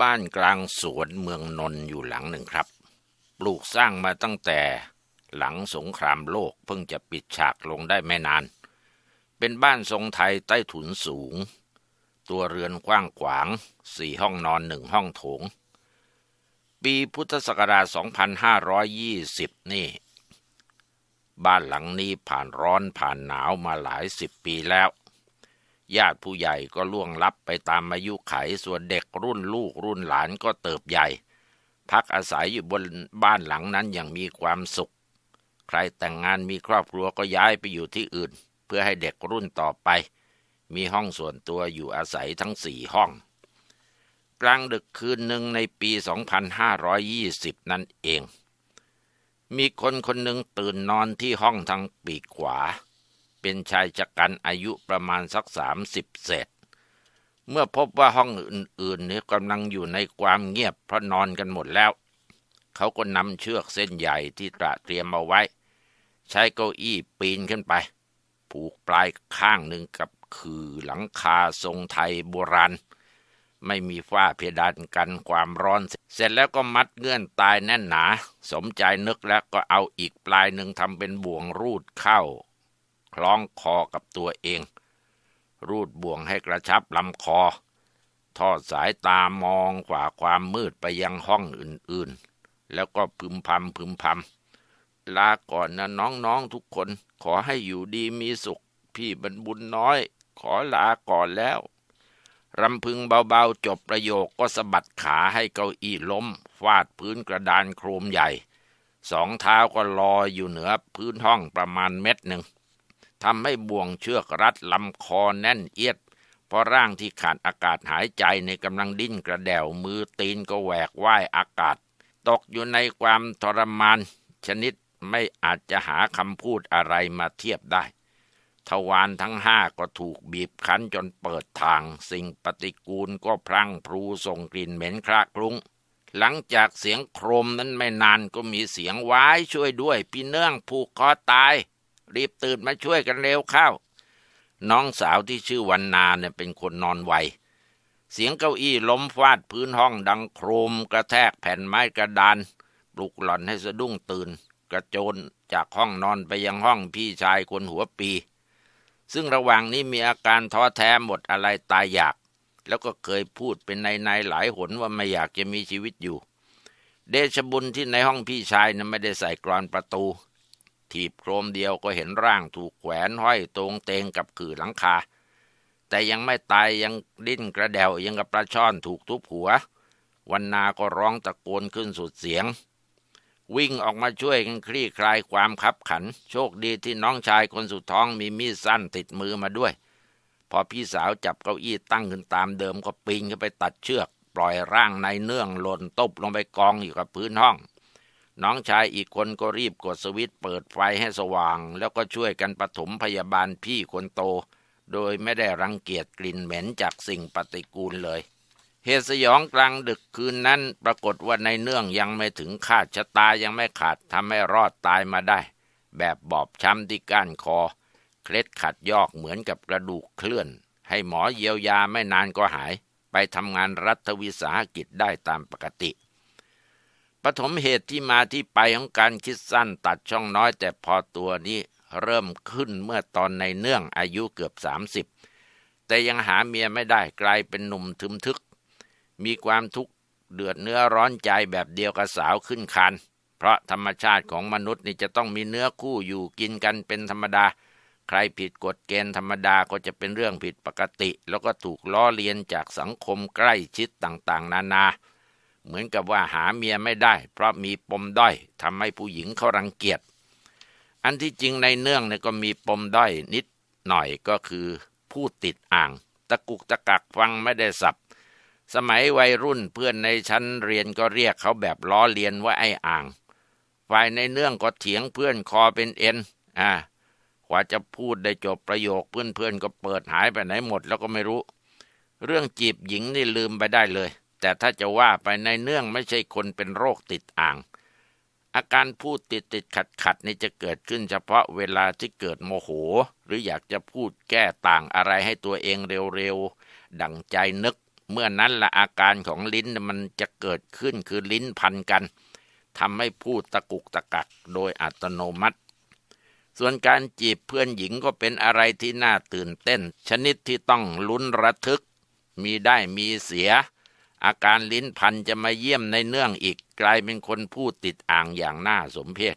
บ้านกลางสวนเมืองนนท์อยู่หลังหนึ่งครับ ปลูกสร้างมาตั้งแต่หลังสงครามโลกเพิ่งจะปิดฉากลงได้ไม่นาน เป็นบ้านทรงไทยใต้ถุนสูง ตัวเรือนกว้างขวาง สี่ห้องนอนหนึ่งห้องโถง ปีพุทธศักราช 2520 นี่ บ้านหลังนี้ผ่านร้อนผ่านหนาวมาหลายสิบปีแล้ว ญาติผู้ใหญ่ก็ล่วงลับไปตามอายุไขส่วนเด็กรุ่นลูกรุ่นหลานก็เติบใหญ่ พักอาศัยอยู่บนบ้านหลังนั้นอย่างมีความสุข ใครแต่งงานมีครอบครัวก็ย้ายไปอยู่ที่อื่น เพื่อให้เด็กรุ่นต่อไป มีห้องส่วนตัวอยู่อาศัยทั้งสี่ห้อง กลางดึกคืนหนึ่งในปี 2520 นั่นเอง มีคนคนหนึ่งตื่นนอนที่ห้องทางปีกขวา เป็นชายชะกันอายุประมาณสักสามสิบเศษ เมื่อพบว่าห้องอื่นๆนี่ยกำลังอยู่ในความเงียบเพราะนอนกันหมดแล้ว เขาก็นำเชือกเส้นใหญ่ที่ตระเตรียมเอาไว้ ใช้เก้าอี้ปีนขึ้นไป ผูกปลายข้างหนึ่งกับคือหลังคาทรงไทยโบราณ ไม่มีฝ้าเพดานกันความร้อน เสร็จแล้วก็มัดเงื่อนตายแน่นหนา สมใจนึกแล้วก็เอาอีกปลายหนึ่งทำเป็นบ่วงรูดเข้า ล้องคอกับตัวเอง รูดบ่วงให้กระชับลำคอ ทอดสายตามองขวาความมืดไปยังห้องอื่นๆ แล้วก็พึมพำพึมพำลาก่อนนะน้องๆทุกคน ขอให้อยู่ดีมีสุข พี่บรรบุญน้อย ขอลาก่อนแล้วรำพึงเบาๆ จบประโยคก็สะบัดขาให้เก้าอี้ล้ม ฟาดพื้นกระดานโครมใหญ่ สองเท้าก็ลอยอยู่เหนือพื้นห้องประมาณเม็ดหนึ่ง ทำให้บ่วงเชือกรัดลำคอแน่นเอียด เพราะร่างที่ขาดอากาศหายใจในกำลังดิ้นกระเดวมือตีนก็แหวกว่ายอากาศ ตกอยู่ในความทรมาน ชนิดไม่อาจจะหาคำพูดอะไรมาเทียบได้ ทวารทั้งห้าก็ถูกบีบคั้นจนเปิดทาง สิ่งปฏิกูลก็พลังพรูส่งกลิ่นเหม็นคละคลุ้งหลังจากเสียงโครมนั้นไม่นานก็มีเสียงว้ายช่วยด้วย พี่เนื่องผูกคอตาย รีบตื่นมาช่วยกันเร็วเข้า น้องสาวที่ชื่อวันนาเนี่ยเป็นคนนอนไว เสียงเก้าอี้ล้มฟาดพื้นห้องดังโครมกระแทกแผ่นไม้กระดาน ปลุกหล่อนให้สะดุ้งตื่น กระโจนจากห้องนอนไปยังห้องพี่ชายคนหัวปี ซึ่งระหว่างนี้มีอาการท้อแท้หมดอะไรตายอยาก แล้วก็เคยพูดเป็นในในหลายหนว่าไม่อยากจะมีชีวิตอยู่ เดชบุญที่ในห้องพี่ชายนั้นไม่ได้ใส่กรอนประตู ถีบโครมเดียวก็เห็นร่างถูกแขวนห้อยตรงเตงกับขื่อหลังคา แต่ยังไม่ตายยังดิ้นกระเดวยังกับปลาช่อนถูกทุบหัว วันนาก็ร้องตะโกนขึ้นสุดเสียง วิ่งออกมาช่วยกันคลี่คลายความคับขัน โชคดีที่น้องชายคนสุดท้องมีมีดสั้นติดมือมาด้วย พอพี่สาวจับเก้าอี้ตั้งขึ้นตามเดิมก็ปีนเข้าไปตัดเชือก ปล่อยร่างในเนื่องหล่นตบลงไปกองอยู่กับพื้นห้อง น้องชายอีกคนก็รีบกดสวิตช์เปิดไฟให้สว่าง แล้วก็ช่วยกันปฐมพยาบาลพี่คนโต โดยไม่ได้รังเกียจกลิ่นเหม็นจากสิ่งปฏิกูลเลย เหตุสยองกลางดึกคืนนั้นปรากฏว่าในเนื่องยังไม่ถึงคาดชะตายังไม่ขาดทำให้รอดตายมาได้ แบบบอบช้ำที่ก้านคอ เคล็ดขัดยอกเหมือนกับกระดูกเคลื่อน ให้หมอเยียวยาไม่นานก็หาย ไปทำงานรัฐวิสาหกิจได้ตามปกติ ฐมเหตุที่มาที่ไปของการคิดสั้นตัดช่องน้อยแต่พอตัวนี้เริ่มขึ้นเมื่อตอนในเนื่องอายุเกือบ 30 แต่ยังหาเมียไม่ได้กลายเป็นหนุ่มทึมทึก มีความทุกข์เดือดเนื้อร้อนใจแบบเดียวกับสาวขึ้นคานเพราะธรรมชาติของมนุษย์นี่จะต้องมีเนื้อคู่อยู่กินกันเป็นธรรมดา ใครผิดกฎเกณฑ์ธรรมดาก็จะเป็นเรื่องผิดปกติ แล้วก็ถูกล้อเลียนจากสังคมใกล้ชิดต่างๆ นานา เหมือนกับว่าหาเมียไม่ได้ เพราะมีปมด้อยทำให้ผู้หญิงเขารังเกียจ อันที่จริงในเนื่องเนี่ยก็มีปมด้อยนิดหน่อยก็คือพูดติดอ่าง ตะกุกตะกักฟังไม่ได้สับ สมัยวัยรุ่นเพื่อนในชั้นเรียนก็เรียกเขาแบบล้อเลียนว่าไอ้อ่าง ฝ่ายในเนื่องก็เถียงเพื่อนคอเป็นเอ็น อ่ากว่าจะพูดได้จบประโยคเพื่อนๆก็เปิดหายไปไหนหมดแล้วก็ไม่รู้ เรื่องจีบหญิงนี่ลืมไปได้เลย แต่ถ้าจะว่าไปในเนื่องไม่ใช่คนเป็นโรคติดอ่าง อาการพูดติดติดขัดขัดนี่จะเกิดขึ้นเฉพาะเวลาที่เกิดโมโห หรืออยากจะพูดแก้ต่างอะไรให้ตัวเองเร็วๆ ดังใจนึก เมื่อนั้นละอาการของลิ้นมันจะเกิดขึ้นคือลิ้นพันกันทำให้พูดตะกุกตะกักโดยอัตโนมัติ ส่วนการจีบเพื่อนหญิงก็เป็นอะไรที่น่าตื่นเต้น ชนิดที่ต้องลุ้นระทึก มีได้มีเสีย อาการลิ้นพันจะมาเยี่ยมในเนื่องอีกกลายเป็นคนพูดติดอ่างอย่างน่าสมเพช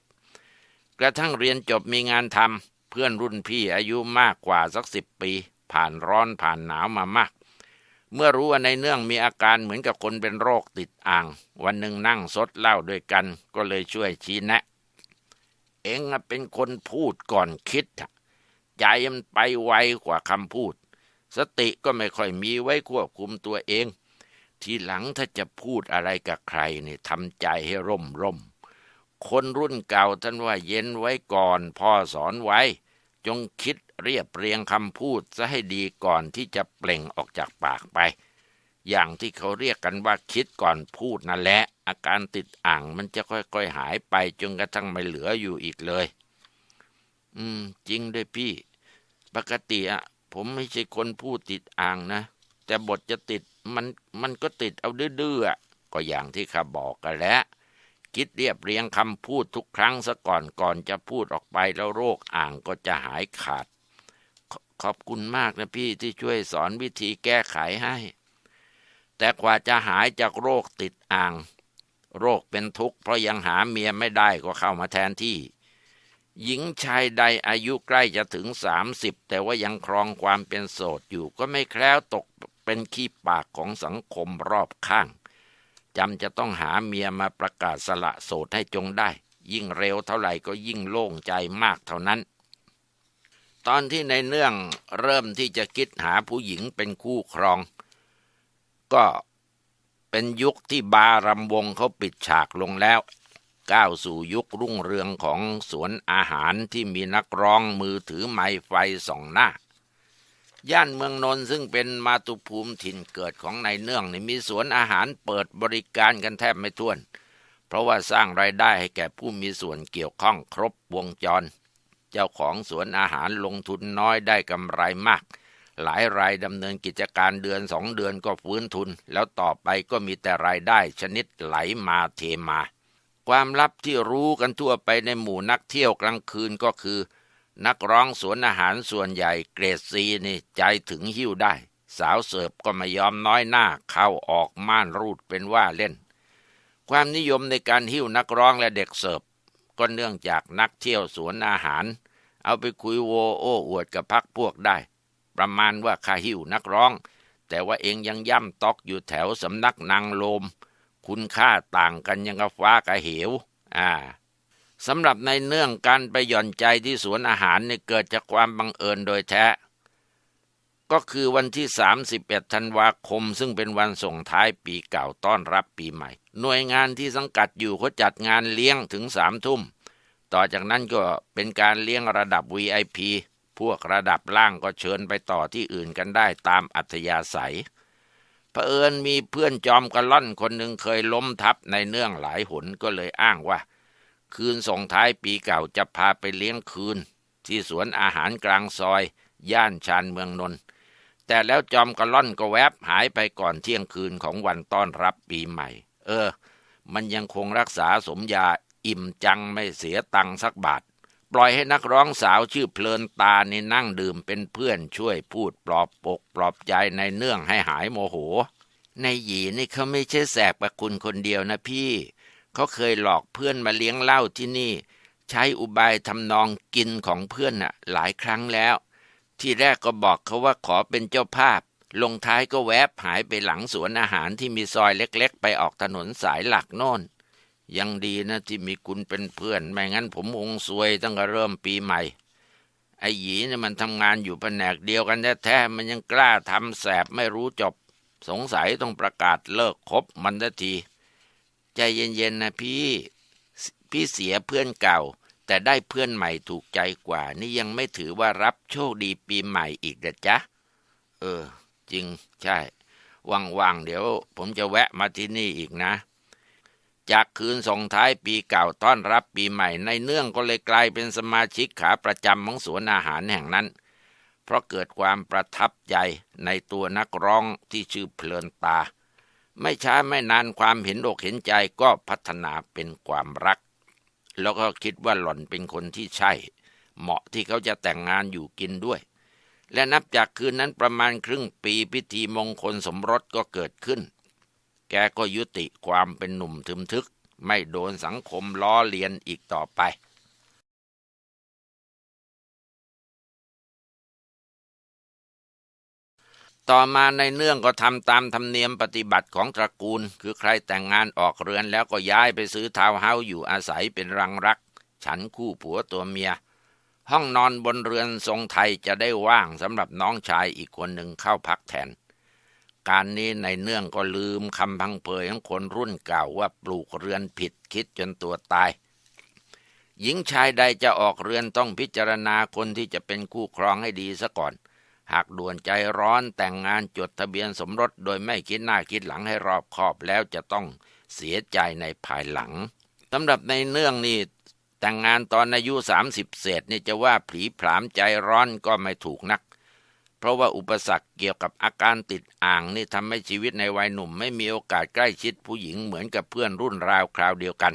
กระทั่งเรียนจบมีงานทำเพื่อนรุ่นพี่อายุมากกว่าสักสิบปี ผ่านร้อนผ่านหนาวมามาก เมื่อรู้ว่าในเนื่องมีอาการเหมือนกับคนเป็นโรคติดอ่าง วันหนึ่งนั่งซดเหล้าด้วยกัน ก็เลยช่วยชี้แนะ เองเป็นคนพูดก่อนคิดใจมันไปไวกว่าคำพูด สติก็ไม่ค่อยมีไว้ควบคุมตัวเอง ทีหลังถ้าจะพูดอะไรกับใครเนี่ยทำใจให้ร่มร่ม คนรุ่นเก่าท่านว่าเย็นไว้ก่อน พ่อสอนไว้ จงคิดเรียบเรียงคำพูดซะให้ดีก่อนที่จะเปล่งออกจากปากไป อย่างที่เขาเรียกกันว่าคิดก่อนพูดนั่นแหละ อาการติดอ่างมันจะค่อยๆหายไปจนกระทั่งไม่เหลืออยู่อีกเลย อืม จริงด้วยพี่ ปกติอะผมไม่ใช่คนพูดติดอ่างนะ แต่บทจะติดมันมันก็ติดเอาดื้อๆก็อย่างที่ข้าบอกกันแล้วคิดเรียบเรียงคำพูดทุกครั้งซะก่อนก่อนจะพูดออกไปแล้วโรคอ่างก็จะหายขาดขขอบคุณมากนะพี่ที่ช่วยสอนวิธีแก้ไขให้ แต่กว่าจะหายจากโรคติดอ่าง โรคเป็นทุกข์เพราะยังหาเมียไม่ได้ก็เข้ามาแทนที่ หญิงชายใดอายุใกล้จะถึงสามสิบแต่ว่ายังครองความเป็นโสดอยู่ก็ไม่แคล้วตก เป็นขี้ปากของสังคมรอบข้างจำจะต้องหาเมียมาประกาศสละโสดให้จงได้ ยิ่งเร็วเท่าไหร่ก็ยิ่งโล่งใจมากเท่านั้น ตอนที่ในเนื่องเริ่มที่จะคิดหาผู้หญิงเป็นคู่ครอง ก็เป็นยุคที่บารำวงเขาปิดฉากลงแล้ว ก้าวสู่ยุครุ่งเรืองของสวนอาหารที่มีนักร้องมือถือไม้ไฟส่องหน้า ย่านเมืองนนท์ซึ่งเป็นมาตุภูมิถิ่นเกิดของนายเนื่องนี่มีสวนอาหารเปิดบริการกันแทบไม่ถ้วน เพราะว่าสร้างรายได้ให้แก่ผู้มีส่วนเกี่ยวข้องครบวงจร เจ้าของสวนอาหารลงทุนน้อยได้กำไรมาก หลายรายดำเนินกิจการเดือนสองเดือนก็ฟื้นทุน แล้วต่อไปก็มีแต่รายได้ชนิดไหลมาเทมา ความลับที่รู้กันทั่วไปในหมู่นักเที่ยวกลางคืนก็คือ นักร้องสวนอาหารส่วนใหญ่เกรดซีนี่ใจถึงหิ้วได้ สาวเสิร์ฟก็ไม่ยอมน้อยหน้าเข้าออกม่านรูดเป็นว่าเล่น ความนิยมในการหิ้วนักร้องและเด็กเสิร์ฟก็เนื่องจากนักเที่ยวสวนอาหาร เอาไปคุยโวโอ้อวดกับพักพวกได้ ประมาณว่าข้าหิ้วนักร้อง แต่ว่าเองยังย่ำตอกอยู่แถวสำนักนางโลม คุณค่าต่างกันยังกับฟ้ากับเหว อ่า สำหรับในเนื่องการไปหย่อนใจที่สวนอาหารนี่เกิดจากความบังเอิญโดยแท้ ก็คือวันที่ 31 ธันวาคม ซึ่งเป็นวันส่งท้ายปีเก่าต้อนรับปีใหม่ หน่วยงานที่สังกัดอยู่เขาจัดงานเลี้ยงถึงสามทุ่ม ต่อจากนั้นก็เป็นการเลี้ยงระดับ VIP พวกระดับล่างก็เชิญไปต่อที่อื่นกันได้ตามอัธยาศัยเผอิญมีเพื่อนจอมกระล่อนคนหนึ่งเคยล้มทับในเนื่องหลายหนก็เลยอ้างว่า คืนส่งท้ายปีเก่าจะพาไปเลี้ยงคืน ที่สวนอาหารกลางซอย ย่านชานเมืองนนท์แต่แล้วจอมกระล่อนก็แวบหายไปก่อนเที่ยงคืนของวันต้อนรับปีใหม่ เออ มันยังคงรักษาสมยาอิ่มจังไม่เสียตังค์สักบาท ปล่อยให้นักร้องสาวชื่อเพลินตาในนั่งดื่มเป็นเพื่อนช่วยพูดปลอบปกปลอบใจในเนื่องให้หายโมโห ในหยีนี่เขาไม่ใช่แสบประคุณคนเดียวนะพี่ เขาเคยหลอกเพื่อนมาเลี้ยงเหล้าที่นี่ ใช้อุบายทำนองกินของเพื่อนน่ะ หลายครั้งแล้ว ที่แรกก็บอกเขาว่าขอเป็นเจ้าภาพ ลงท้ายก็แวบหายไปหลังสวนอาหารที่มีซอยเล็กๆ ไปออกถนนสายหลักโน่น ยังดีนะที่มีคุณเป็นเพื่อน ไม่งั้นผมคงซวยตั้งแต่เริ่มปีใหม่ ไอ้หยีเนี่ยมันทำงานอยู่แผนกเดียวกันแท้ๆมันยังกล้าทำแสบไม่รู้จบ สงสัยต้องประกาศเลิกคบมันทันที ใจเย็นๆนะพี่ พี่เสียเพื่อนเก่า แต่ได้เพื่อนใหม่ถูกใจกว่า นี่ยังไม่ถือว่ารับโชคดีปีใหม่อีกเด็ดจ๊ะ เออ จริงใช่ ว่างๆเดี๋ยว ผมจะแวะมาที่นี่อีกนะ จากคืนส่งท้ายปีเก่าต้อนรับปีใหม่ ในเนื่องก็เลยกลายเป็นสมาชิกขาประจำของสวนอาหารแห่งนั้น เพราะเกิดความประทับใจในตัวนักร้องที่ชื่อเพลินตา ไม่ช้าไม่นานความเห็นอกเห็นใจก็พัฒนาเป็นความรัก แล้วก็คิดว่าหล่อนเป็นคนที่ใช่ เหมาะที่เขาจะแต่งงานอยู่กินด้วย และนับจากคืนนั้นประมาณครึ่งปีพิธีมงคลสมรสก็เกิดขึ้น แกก็ยุติความเป็นหนุ่มทึมทึก ไม่โดนสังคมล้อเลียนอีกต่อไป ต่อมาในเนื่องก็ทำตามธรรมเนียมปฏิบัติของตระกูล คือใครแต่งงานออกเรือนแล้วก็ย้ายไปซื้อทาวเฮาส์อยู่อาศัยเป็นรังรัก ฉันคู่ผัวตัวเมีย ห้องนอนบนเรือนทรงไทยจะได้ว่างสำหรับน้องชายอีกคนหนึ่งเข้าพักแทน การนี้ในเนื่องก็ลืมคำพังเพยของคนรุ่นเก่าว่าปลูกเรือนผิดคิดจนตัวตาย หญิงชายใดจะออกเรือนต้องพิจารณาคนที่จะเป็นคู่ครองให้ดีซะก่อน หากด่วนใจร้อนแต่งงานจดทะเบียนสมรสโดยไม่คิดหน้าคิดหลังให้รอบคอบแล้วจะต้องเสียใจในภายหลังสำหรับในเนื่องนี่แต่งงานตอนอายุสามสิบเศษนี่จะว่าผีผามใจร้อนก็ไม่ถูกนัก เพราะว่าอุปสรรคเกี่ยวกับอาการติดอ่างนี่ทำให้ชีวิตในวัยหนุ่ม ไม่มีโอกาสใกล้ชิดผู้หญิงเหมือนกับเพื่อนรุ่นราวคราวเดียวกัน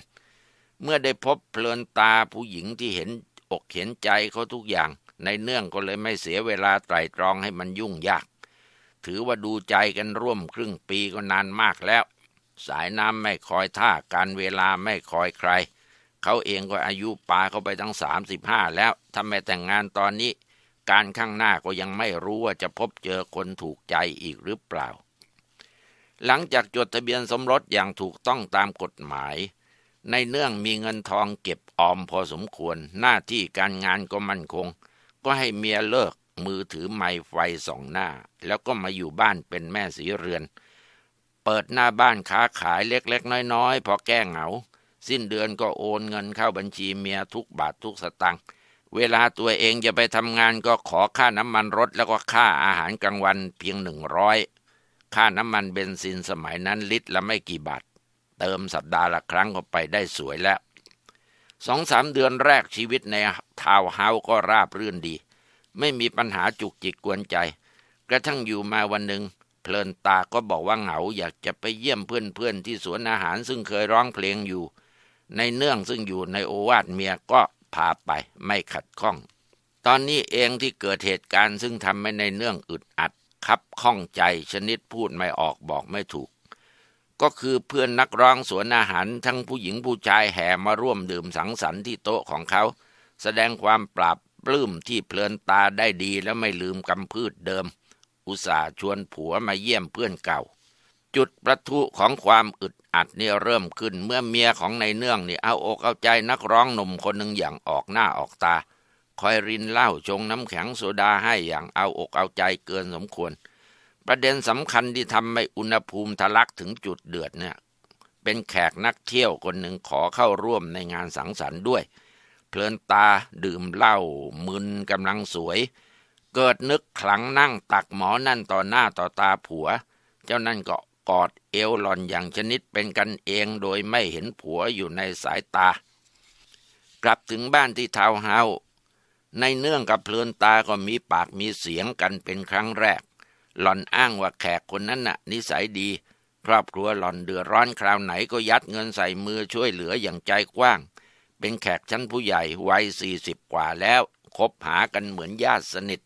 เมื่อได้พบเพลินตาผู้หญิงที่เห็นอกเห็นใจเขาทุกอย่าง ในเนื่องก็เลยไม่เสียเวลาไตรตรองให้มันยุ่งยาก ถือว่าดูใจกันร่วมครึ่งปีก็นานมากแล้ว สายน้ำไม่คอยท่าการเวลาไม่คอยใคร เขาเองก็อายุปาเขาไปทั้งสามสิบห้าแล้วถ้าไม่แต่งงานตอนนี้ การข้างหน้าก็ยังไม่รู้ว่าจะพบเจอคนถูกใจอีกหรือเปล่า หลังจากจดทะเบียนสมรสอย่างถูกต้องตามกฎหมายในเนื่องมีเงินทองเก็บออมพอสมควรหน้าที่การงานก็มั่นคง ก็ให้เมียเลิกมือถือไม้ไฟสองหน้า แล้วก็มาอยู่บ้านเป็นแม่สีเรือน เปิดหน้าบ้านค้าขายเล็กๆ น้อยๆ พอแก้เหงา สิ้นเดือนก็โอนเงินเข้าบัญชีเมียทุกบาททุกสตังค์เวลาตัวเองจะไปทำงานก็ขอค่าน้ำมันรถแล้วก็ค่าอาหารกลางวันเพียงหนึ่งร้อยค่าน้ำมันเบนซินสมัยนั้นลิตรละไม่กี่บาท เติมสัปดาห์ละครั้งก็ไปได้สวยแล้ว สองสามเดือนแรกชีวิตในทาวเฮาก็ราบรื่นดี ไม่มีปัญหาจุกจิกกวนใจ กระทั่งอยู่มาวันหนึ่งเพลินตาก็บอกว่าเหงาอยากจะไปเยี่ยมเพื่อนๆที่สวนอาหารซึ่งเคยร้องเพลงอยู่ ในเนื่องซึ่งอยู่ในโอวาทเมียก็พาไปไม่ขัดข้อง ตอนนี้เองที่เกิดเหตุการณ์ซึ่งทำให้ในเนื่องอึดอัดคับข้องใจชนิดพูดไม่ออกบอกไม่ถูก ก็คือเพื่อนนักร้องสวนอาหารทั้งผู้หญิงผู้ชายแห่มาร่วมดื่มสังสรรค์ที่โต๊ะของเขา แสดงความปราบปลื้มที่เพลินตาได้ดีและไม่ลืมกำพืชเดิม อุตส่าห์ชวนผัวมาเยี่ยมเพื่อนเก่า จุดประทุของความอึดอัดนี่เริ่มขึ้นเมื่อเมียของในเนื่องนี่เอาอกเอาใจนักร้องหนุ่มคนหนึ่งอย่างออกหน้าออกตา คอยรินเหล้าชงน้ำแข็งโซดาให้อย่างเอาอกเอาใจเกินสมควร ประเด็นสำคัญที่ทำให้อุณหภูมิทะลักถึงจุดเดือดเนี่ย เป็นแขกนักเที่ยวคนหนึ่งขอเข้าร่วมในงานสังสรรค์ด้วย เพลินตาดื่มเหล้ามึนกำลังสวย เกิดนึกขลังนั่งตักหมอนั่นต่อหน้าต่อตาผัว เจ้านั่นก็กอดเอวหล่อนอย่างชนิดเป็นกันเองโดยไม่เห็นผัวอยู่ในสายตา กลับถึงบ้านที่ทาวเฮาในเนื่องกับเพลินตาก็มีปากมีเสียงกันเป็นครั้งแรก หล่อนอ้างว่าแขกคนนั้นน่ะ นิสัยดี ครอบครัวหล่อนเดือดร้อนคราวไหนก็ยัดเงินใส่มือช่วยเหลืออย่างใจกว้าง เป็นแขกชั้นผู้ใหญ่วัยสี่สิบกว่าแล้วคบหากันเหมือนญาติสนิท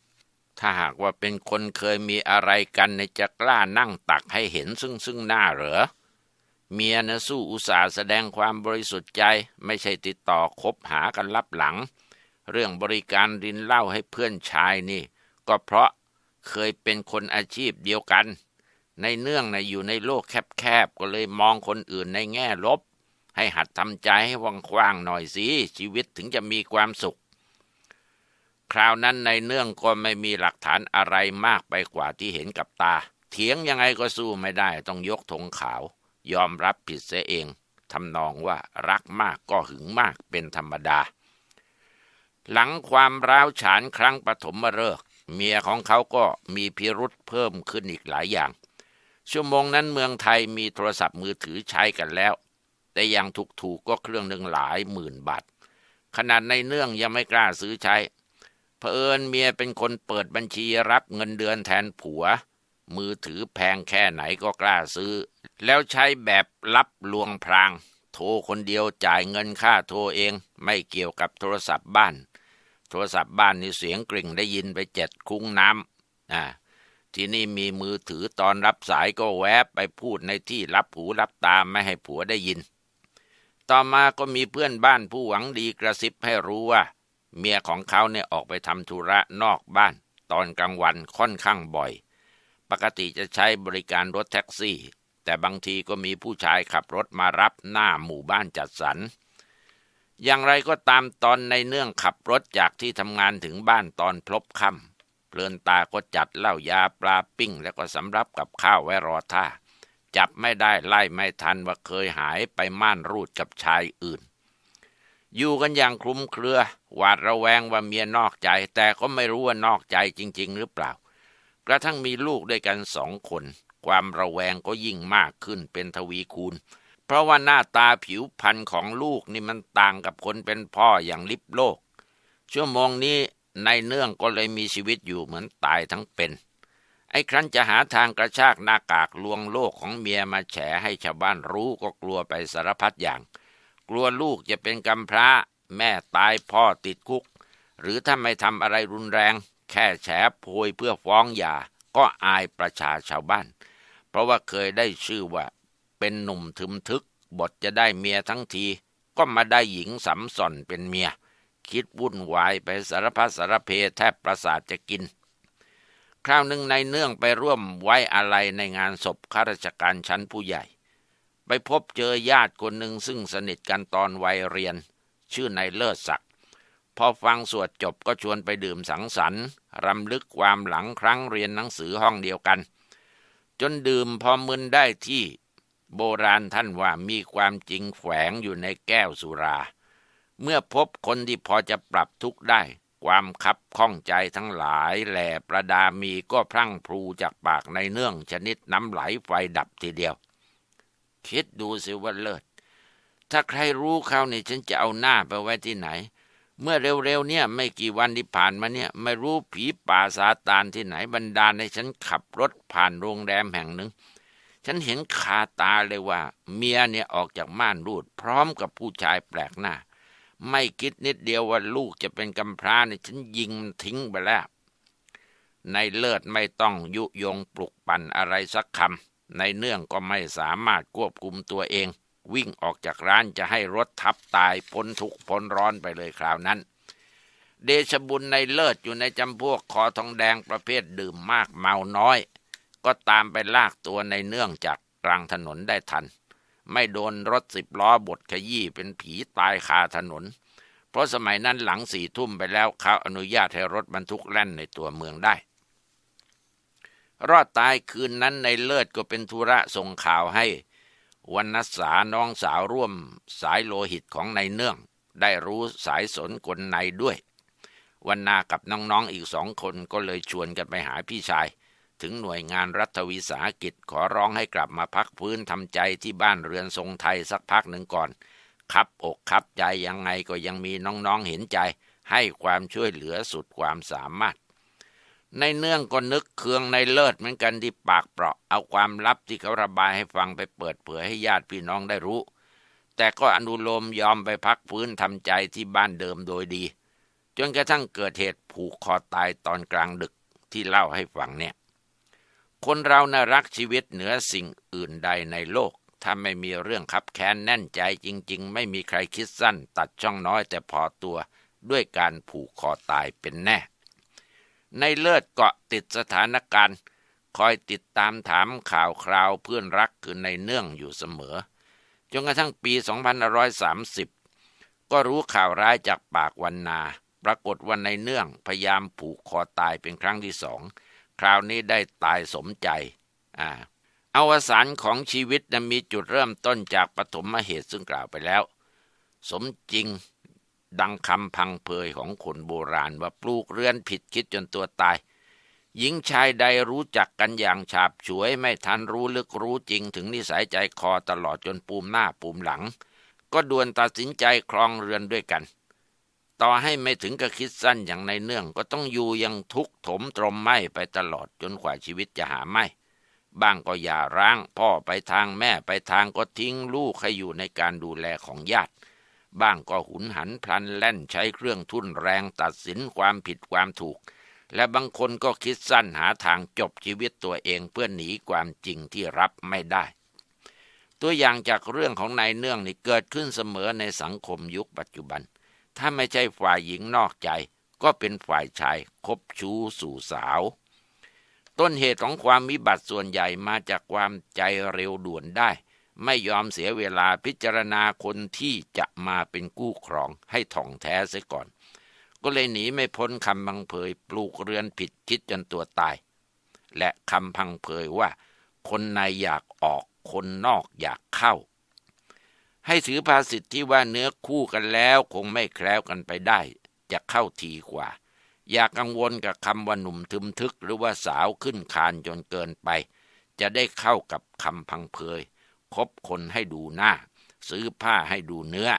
ถ้าหากว่าเป็นคนเคยมีอะไรกันในจะกล้านั่งตักให้เห็นซึ่งซึ่งหน้าเหรอเมียนะสู้อุตส่าห์แสดงความบริสุทธิ์ใจ ไม่ใช่ติดต่อคบหากันลับหลัง เรื่องบริการรินเหล้าให้เพื่อนชายนี่ ก็เพราะ เคยเป็นคนอาชีพเดียวกัน ในเนื่องในอยู่ในโลกแคบๆ ก็เลยมองคนอื่นในแง่ลบ ให้หัดทำใจให้ว่างๆหน่อยสิชีวิตถึงจะมีความสุข คราวนั้นในเนื่องก็ไม่มีหลักฐานอะไรมากไปกว่าที่เห็นกับตา เถียงยังไงก็สู้ไม่ได้ต้องยกธงขาว ยอมรับผิดเสียเองทำนองว่ารักมากก็หึงมากเป็นธรรมดา หลังความร้าวฉานครั้งปฐมฤกษ์ เมียของเขาก็มีพิรุษเพิ่มขึ้นอีกหลายอย่าง ชั่วโมงนั้นเมืองไทยมีโทรศัพท์มือถือใช้กันแล้ว แต่ยังถูกๆกก็เครื่องหนึ่งหลายหมื่นบาท ขนาดในเนื่องยังไม่กล้าซื้อใช้เผอิญเมียเป็นคนเปิดบัญชีรับเงินเดือนแทนผัว มือถือแพงแค่ไหนก็กล้าซื้อ แล้วใช้แบบรับลวงพราง โทรคนเดียวจ่ายเงินค่าโทรเองไม่เกี่ยวกับโทรศัพท์บ้าน โทรศัพท์บ้านนี่เสียงกริ่งได้ยินไปเจ็ดคุ้งน้ำอ่าที่นี่มีมือถือตอนรับสายก็แวบไปพูดในที่รับหูรับตาไม่ให้ผัวได้ยิน ต่อมาก็มีเพื่อนบ้านผู้หวังดีกระซิบให้รู้ว่า เมียของเขาเนี่ยออกไปทำธุระนอกบ้าน ตอนกลางวันค่อนข้างบ่อย ปกติจะใช้บริการรถแท็กซี่ แต่บางทีก็มีผู้ชายขับรถมารับหน้าหมู่บ้านจัดสรร อย่างไรก็ตามตอนในเนื่องขับรถจากที่ทำงานถึงบ้านตอนพลบค่ำเพลินตาก็จัดเหล้ายาปลาปิ้ง แล้วก็สำรับกับข้าวไว้รอท่า จับไม่ได้ไล่ไม่ทันว่าเคยหายไปม่านรูดกับชายอื่น อยู่กันอย่างคลุมเครือ หวาดระแวงว่าเมียนอกใจ แต่ก็ไม่รู้ว่านอกใจจริง ๆ หรือเปล่า กระทั่งมีลูกด้วยกันสองคน ความระแวงก็ยิ่งมากขึ้นเป็นทวีคูณ เพราะว่าหน้าตาผิวพรรณของลูกนี่มันต่างกับคนเป็นพ่ออย่างลิบโลก ชั่วโมงนี้ในเนื่องก็เลยมีชีวิตอยู่เหมือนตายทั้งเป็น ไอ้ครั้นจะหาทางกระชากหน้ากากลวงโลกของเมียมาแฉให้ชาวบ้านรู้ก็กลัวไปสารพัดอย่าง กลัวลูกจะเป็นกำพร้า แม่ตายพ่อติดคุก หรือถ้าไม่ทำอะไรรุนแรง แค่แฉโพยเพื่อฟ้องหย่าก็อายประชาชาวบ้าน เพราะว่าเคยได้ชื่อว่า เป็นหนุ่มทึมทึก บทจะได้เมียทั้งที ก็มาได้หญิงสำส่อนเป็นเมีย คิดวุ่นวายไปสารพัดสารเพแทบประสาทจะกิน คราวหนึ่งในเนื่องไปร่วมไว้อาลัยในงานศพข้าราชการชั้นผู้ใหญ่ ไปพบเจอญาติคนหนึ่งซึ่งสนิทกันตอนวัยเรียน ชื่อนายเลิศศักดิ์พอฟังสวดจบก็ชวนไปดื่มสังสรรค์รำลึกความหลังครั้งเรียนหนังสือห้องเดียวกัน จนดื่มพอมึนได้ที่ โบราณท่านว่ามีความจริงแฝงอยู่ในแก้วสุรา เมื่อพบคนที่พอจะปรับทุกข์ได้ ความคับข้องใจทั้งหลายแหล่ประดามีก็พรั่งพรูจากปากในเนื่องชนิดน้ำไหลไฟดับทีเดียว คิดดูสิว่าเลิศ ถ้าใครรู้เขานี่ฉันจะเอาหน้าไปไว้ที่ไหน เมื่อเร็วๆเนี่ยไม่กี่วันที่ผ่านมาเนี่ย ไม่รู้ผีป่าซาตานที่ไหนบันดาลให้ฉันขับรถผ่านโรงแรมแห่งหนึ่ง ฉันเห็นคาตาเลยว่า เมียเนี่ยออกจากม่านรูด พร้อมกับผู้ชายแปลกหน้า ไม่คิดนิดเดียวว่าลูกจะเป็นกำพร้าเนี่ยฉันยิงมันทิ้งไปแล้ว ในเลิศไม่ต้องยุยงปลุกปั่นอะไรสักคำในเนื่องก็ไม่สามารถควบคุมตัวเอง วิ่งออกจากร้านจะให้รถทับตายพ้นทุกพ้นร้อนไปเลยคราวนั้นเดชบุญในเลิศอยู่ในจำพวกคอทองแดงประเภทดื่มมากเมาน้อย ก็ตามไปลากตัวในเนื่องจากกลางถนนได้ทัน ไม่โดนรถสิบล้อบดขยี้เป็นผีตายคาถนน เพราะสมัยนั้นหลังสี่ทุ่มไปแล้วเขาอนุญาตให้รถบรรทุกแล่นในตัวเมืองได้ รอดตายคืนนั้นในเลิศก็เป็นธุระส่งข่าวให้วันนัสาน้องสาวร่วมสายโลหิตของในเนื่อง ได้รู้สายสนกลในด้วยวันนากับน้องๆอีกสองคนก็เลยชวนกันไปหาพี่ชาย ถึงหน่วยงานรัฐวิสาหกิจขอร้องให้กลับมาพักพื้นทำใจที่บ้านเรือนทรงไทยสักพักหนึ่งก่อนคับอกคับใจยังไงก็ยังมีน้องๆเห็นใจ ให้ความช่วยเหลือสุดความสามารถ ในเนื่องก็นึกเคืองในเลิศเหมือนกันที่ปากเปราะ เอาความลับที่เขาระบายให้ฟังไปเปิดเผยให้ญาติพี่น้องได้รู้ แต่ก็อนุโลมยอมไปพักพื้นทำใจที่บ้านเดิมโดยดี จนกระทั่งเกิดเหตุผูกคอตายตอนกลางดึกที่เล่าให้ฟังเนี่ย คนเราน่ารักชีวิตเหนือสิ่งอื่นใดในโลก ถ้าไม่มีเรื่องคับแค้นแน่นใจจริง ๆ ไม่มีใครคิดสั้น ตัดช่องน้อยแต่พอตัว ด้วยการผูกคอตายเป็นแน่ ในเลิศเกาะติดสถานการณ์ คอยติดตามถามข่าวคราวเพื่อนรักคือในเนื่องอยู่เสมอ จนกระทั่งปี 2530 ก็รู้ข่าวร้ายจากปากวันนา ปรากฏวันในเนื่องพยายามผูกคอตายเป็นครั้งที่สอง คราวนี้ได้ตายสมใจอ่าอวสานของชีวิตนะมีจุดเริ่มต้นจากปฐมเหตุซึ่งกล่าวไปแล้ว สมจริงดังคำพังเพยของคนโบราณว่าปลูกเรือนผิดคิดจนตัวตาย หญิงชายใดรู้จักกันอย่างฉาบฉวยไม่ทันรู้ลึกรู้จริงถึงนิสัยใจคอตลอดจนปูมหน้าปูมหลัง ก็ด่วนตัดสินใจครองเรือนด้วยกัน ต่อให้ไม่ถึงกับคิดสั้นอย่างในเนื่อง ก็ต้องอยู่ยังทุกข์ถมตรมไหมไปตลอดจนกว่าชีวิตจะหาไม่ บ้างก็อย่าร้าง พ่อไปทางแม่ไปทางก็ทิ้งลูกให้อยู่ในการดูแลของญาติ บ้างก็หุนหันพลันแล่นใช้เครื่องทุ่นแรงตัดสินความผิดความถูก และบางคนก็คิดสั้นหาทางจบชีวิตตัวเองเพื่อหนีความจริงที่รับไม่ได้ ตัวอย่างจากเรื่องของนายเนื่องนี่เกิดขึ้นเสมอในสังคมยุคปัจจุบัน ถ้าไม่ใช่ฝ่ายหญิงนอกใจ ก็เป็นฝ่ายชายคบชู้สู่สาว ต้นเหตุของความวิบัติส่วนใหญ่มาจากความใจเร็วด่วนได้ ไม่ยอมเสียเวลาพิจารณาคนที่จะมาเป็นกู้ครองให้ถ่องแท้เสียก่อน ก็เลยหนีไม่พ้นคำพังเพยปลูกเรือนผิดคิดจนตัวตาย และคำพังเพยว่า คนในอยากออกคนนอกอยากเข้า ให้ถือภาษิตที่ว่าเนื้อคู่กันแล้วคงไม่แคล้วกันไปได้ จะเข้าทีกว่า อย่ากังวลกับคำว่าหนุ่มทึมทึกหรือว่าสาวขึ้นคานจนเกินไป จะได้เข้ากับคำพังเพยคบคนให้ดูหน้า ซื้อผ้าให้ดูเนื้อ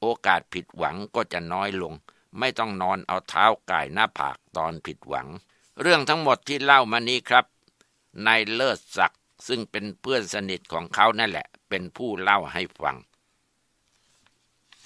โอกาสผิดหวังก็จะน้อยลง ไม่ต้องนอนเอาเท้าก่ายหน้าผากตอนผิดหวัง เรื่องทั้งหมดที่เล่ามานี้ครับนายเลิศศักดิ์ซึ่งเป็นเพื่อนสนิทของเขานั่นแหละ เป็นผู้เล่าให้ฟัง